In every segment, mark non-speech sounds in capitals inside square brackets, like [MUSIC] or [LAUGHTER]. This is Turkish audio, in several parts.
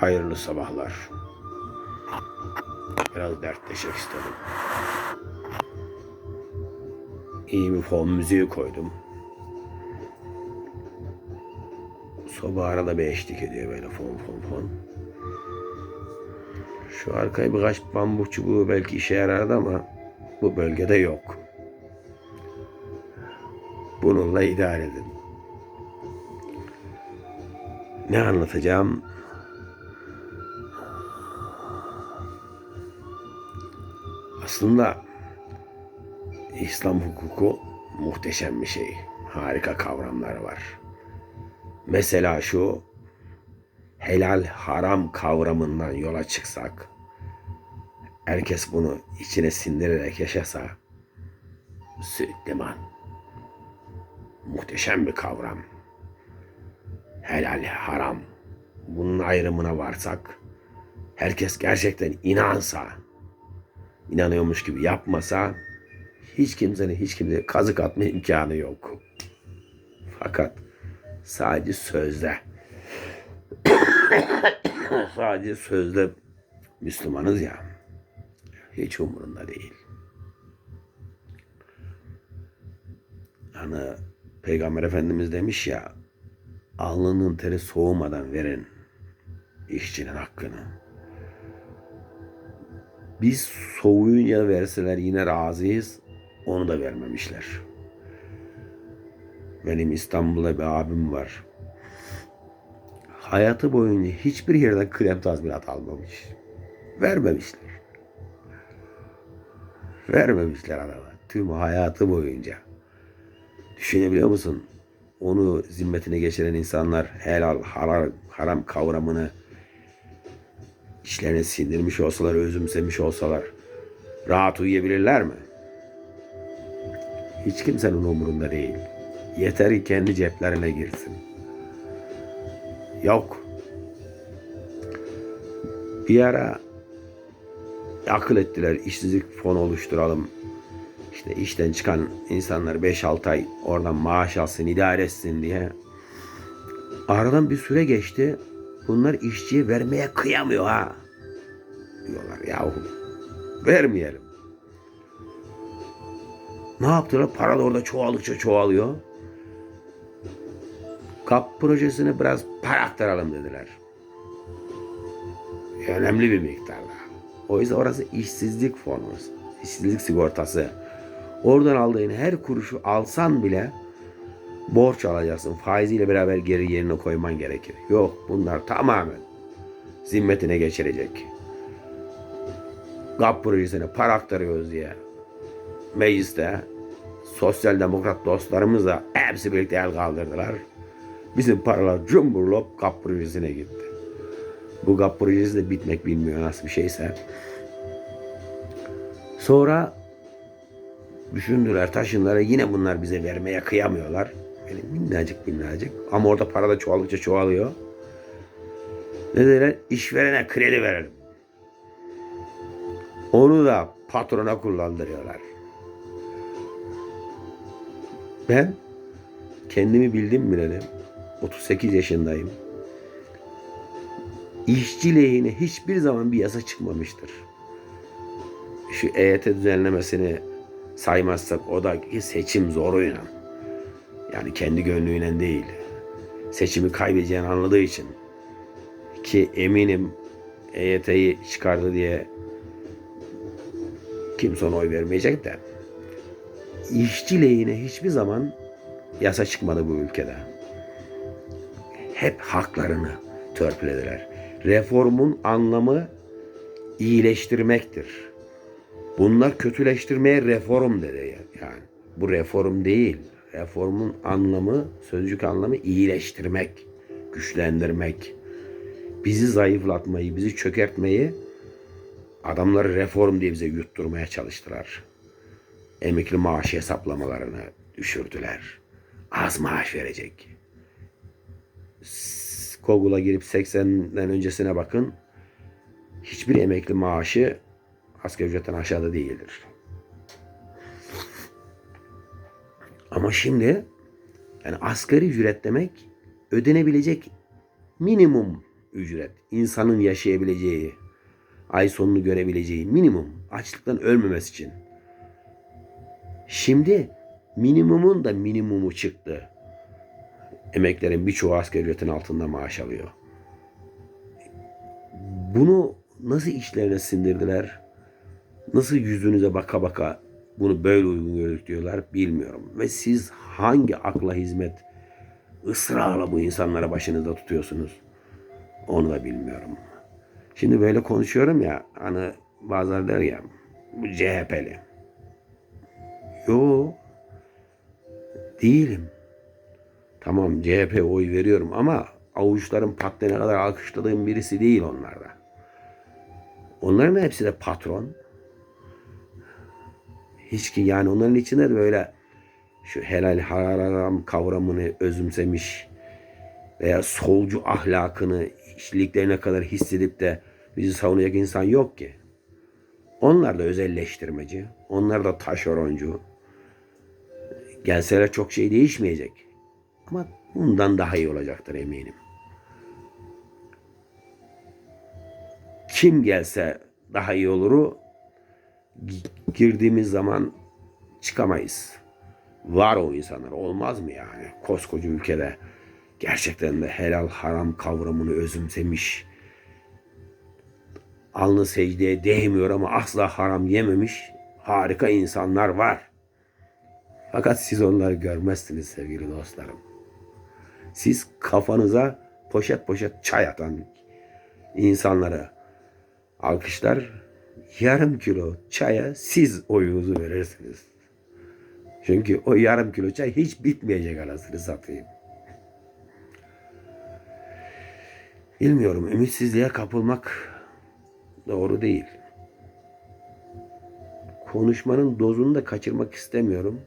Hayırlı sabahlar. Biraz dertleşmek istedim. İyi bir fon müziği koydum. Soba arada bir eşlik ediyor böyle fon fon fon. Şu arkaya birkaç bambu çubuğu belki işe yarardı ama bu bölgede yok. Bununla idare edin. Ne anlatacağım? Aslında İslam hukuku muhteşem bir şey. Harika kavramları var. Mesela şu helal haram kavramından yola çıksak, herkes bunu içine sindirerek yaşasa, süt liman. Muhteşem bir kavram. Helal haram. Bunun ayrımına varsak, herkes gerçekten inansa, inanıyormuş gibi yapmasa, hiç kimsenin hiç kimseye kazık atma imkanı yok. Fakat sadece sözde [COUGHS] sadece sözde Müslümanız ya. Hiç umurunda değil. Hani Peygamber Efendimiz demiş ya alnının teri soğumadan verin işçinin hakkını. Biz soğuyunca verseler yine razıyız. Onu da vermemişler. Benim İstanbul'da bir abim var. Hayatı boyunca hiçbir yerden krem tazminat almamış. Vermemişler. Vermemişler adama. Tüm hayatı boyunca. Düşünebiliyor musun? Onu zimmetine geçiren insanlar helal, haram, haram kavramını içlerine sindirmiş olsalar, özümsemiş olsalar rahat uyuyabilirler mi? Hiç kimsenin umurunda değil. Yeter ki kendi ceplerine girsin. Yok. Bir ara akıl ettiler işsizlik fonu oluşturalım. İşte işten çıkan insanlar 5-6 ay oradan maaş alsın, idare etsin diye. Aradan bir süre geçti. Bunlar işçiye vermeye kıyamıyor ha. Diyorlar yahu. Vermeyelim. Ne yaptılar? Para da orada çoğaldıkça çoğalıyor. KAP projesine biraz para aktaralım dediler. Önemli bir miktarda. O yüzden orası işsizlik fonu, işsizlik sigortası. Oradan aldığın her kuruşu alsan bile borç alacaksın. Faiziyle beraber geri yerine koyman gerekir. Yok bunlar tamamen zimmetine geçirecek. GAP projesine para aktarıyoruz diye mecliste sosyal demokrat dostlarımız da hepsi birlikte el kaldırdılar. Bizim paralar cumburlop GAP projesine gitti. Bu GAP projesi de bitmek bilmiyor nasıl bir şeyse. Sonra düşündüler, taşındılar. Yine bunlar bize vermeye kıyamıyorlar. Böyle minnacık minnacık. Ama orada para da çoğaldıkça çoğalıyor. Ne dediler? İşverene kredi verelim. Onu da patrona kullandırıyorlar. Ben kendimi bildim bileli 38 yaşındayım. İşçi lehine hiçbir zaman bir yasa çıkmamıştır. Şu EYT düzenlemesini saymazsak o da seçim zoruyla. Yani kendi gönlüyle değil. Seçimi kaybedeceğini anladığı için. Ki eminim EYT'yi çıkardı diye kimse ona oy vermeyecek de. İşçi lehine hiçbir zaman yasa çıkmadı bu ülkede. Hep haklarını törpülediler. Reformun anlamı iyileştirmektir. Bunlar kötüleştirmeye reform dedi yani. Bu reform değil. Reformun anlamı, sözcük anlamı iyileştirmek, güçlendirmek. Bizi zayıflatmayı, bizi çökertmeyi adamları reform diye bize yutturmaya çalıştılar. Emekli maaşı hesaplamalarını düşürdüler. Az maaş verecek. Google'a girip 80'den öncesine bakın. Hiçbir emekli maaşı asgari ücretten aşağıda değildir. Ama şimdi yani asgari ücret demek ödenebilecek minimum ücret. insanın yaşayabileceği, ay sonunu görebileceği minimum açlıktan ölmemesi için. Şimdi minimumun da minimumu çıktı. Emeklerin birçoğu asgari ücretin altında maaş alıyor. Bunu nasıl içlerine sindirdiler? Nasıl yüzünüze baka baka bunu böyle uygun gördük diyorlar bilmiyorum. Ve siz hangi akla hizmet ısrarla bu insanlara başınızda tutuyorsunuz? Onu da bilmiyorum. Şimdi böyle konuşuyorum ya hani bazıları der ya bu CHP'li. Yo değilim. Tamam CHP oy veriyorum ama avuçların patlayana kadar alkışladığım birisi değil onlarda. Onların hepsi de patron. Hiç ki yani onların içinde de böyle şu helal haram kavramını özümsemiş veya solcu ahlakını işliklerine kadar hissedip de bizi savunacak insan yok ki. Onlar da özelleştirmeci. Onlar da taşeroncu. Gelseler çok şey değişmeyecek. Ama bundan daha iyi olacaktır eminim. Kim gelse daha iyi oluru girdiğimiz zaman çıkamayız. Var o insanlar. Olmaz mı yani? Koskoca ülkede gerçekten de helal haram kavramını özümsemiş. Alnı secdeye değmiyor ama asla haram yememiş harika insanlar var. Fakat siz onları görmezsiniz sevgili dostlarım. Siz kafanıza poşet poşet çay atan insanlara alkışlar yarım kilo çaya siz oyunuzu verirsiniz. Çünkü o yarım kilo çay hiç bitmeyecek anasını satayım. Bilmiyorum ümitsizliğe kapılmak doğru değil. Konuşmanın dozunu da kaçırmak istemiyorum.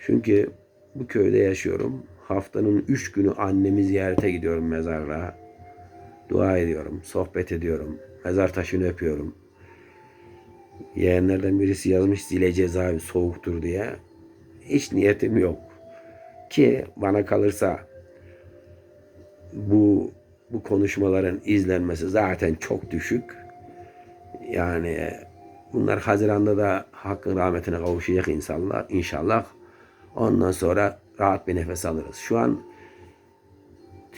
Çünkü bu köyde yaşıyorum. Haftanın üç günü annemi ziyarete gidiyorum mezarlığa. Dua ediyorum, sohbet ediyorum. Mezar taşını öpüyorum. Yeğenlerden birisi yazmış zile cezaevi soğuktur diye. Hiç niyetim yok. Ki bana kalırsa bu bu konuşmaların izlenmesi zaten çok düşük. Yani bunlar Haziran'da da hakkın rahmetine kavuşacak inşallah. İnşallah. Ondan sonra rahat bir nefes alırız. Şu an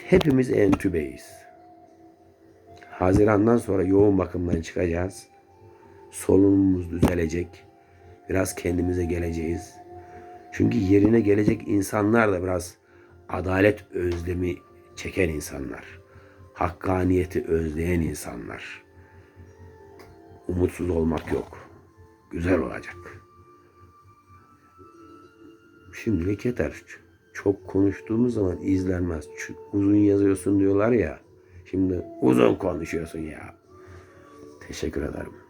hepimiz entübeyiz. Haziran'dan sonra yoğun bakımdan çıkacağız. Solunumumuz düzelecek. Biraz kendimize geleceğiz. Çünkü yerine gelecek insanlar da biraz adalet özlemi çeken insanlar. Hakkaniyeti özleyen insanlar. Umutsuz olmak yok. Güzel olacak. Şimdilik yeter. Çok konuştuğumuz zaman izlenmez. Uzun yazıyorsun diyorlar ya. Şimdi uzun konuşuyorsun ya. Teşekkür ederim.